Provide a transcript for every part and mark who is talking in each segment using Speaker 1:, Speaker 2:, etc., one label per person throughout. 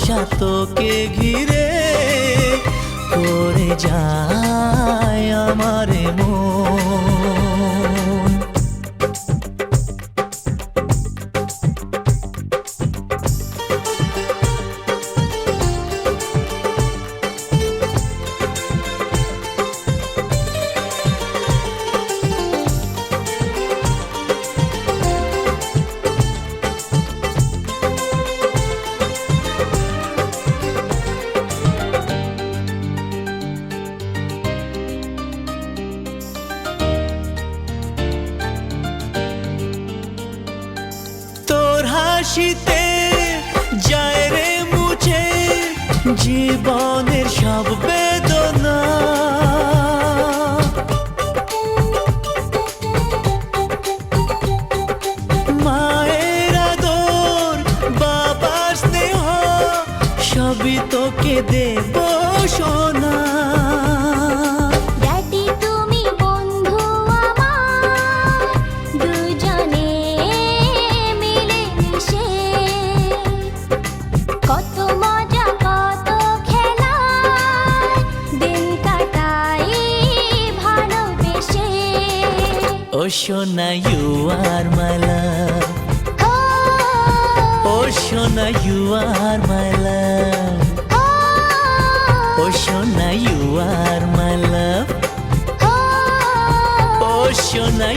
Speaker 1: আশা তোকে ঘিরে করে যায় হাসিতে যায় রে মুছে জীবনের সব বেদনা। সবই তোকে দেব সোনা ইউ আর মাই লাভ
Speaker 2: ও
Speaker 1: সোনা ইউ আর মাই লাভ ও সোনা ইউ আর
Speaker 2: ও
Speaker 1: ও সোনা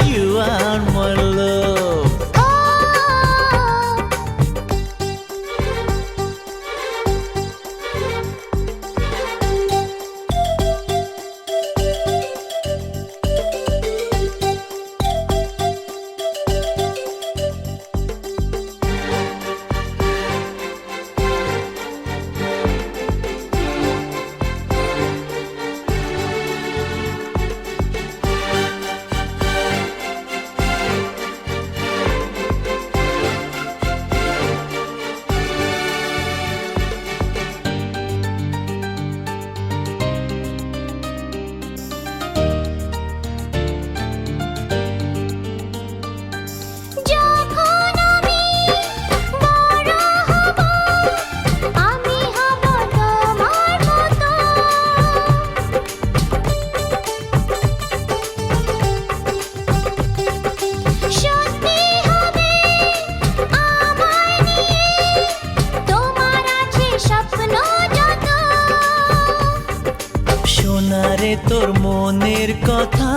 Speaker 1: তোর মনের কথা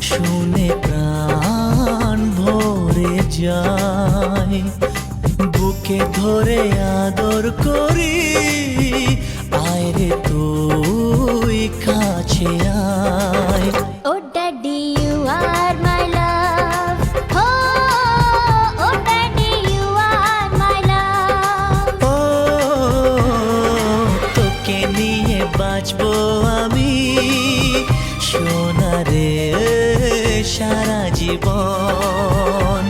Speaker 1: শুনে প্রাণ ভরে যায়। বুকে ধরে আদর করি আয় রে তুই জীবন।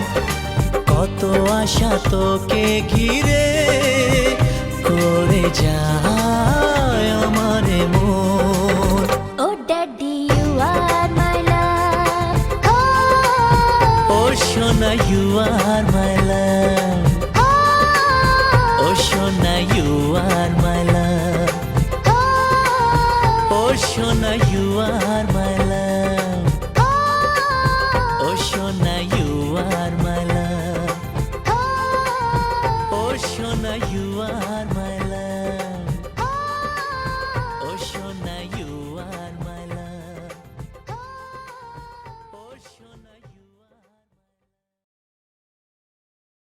Speaker 1: কত আশা তোকে ঘিরে করে যায়।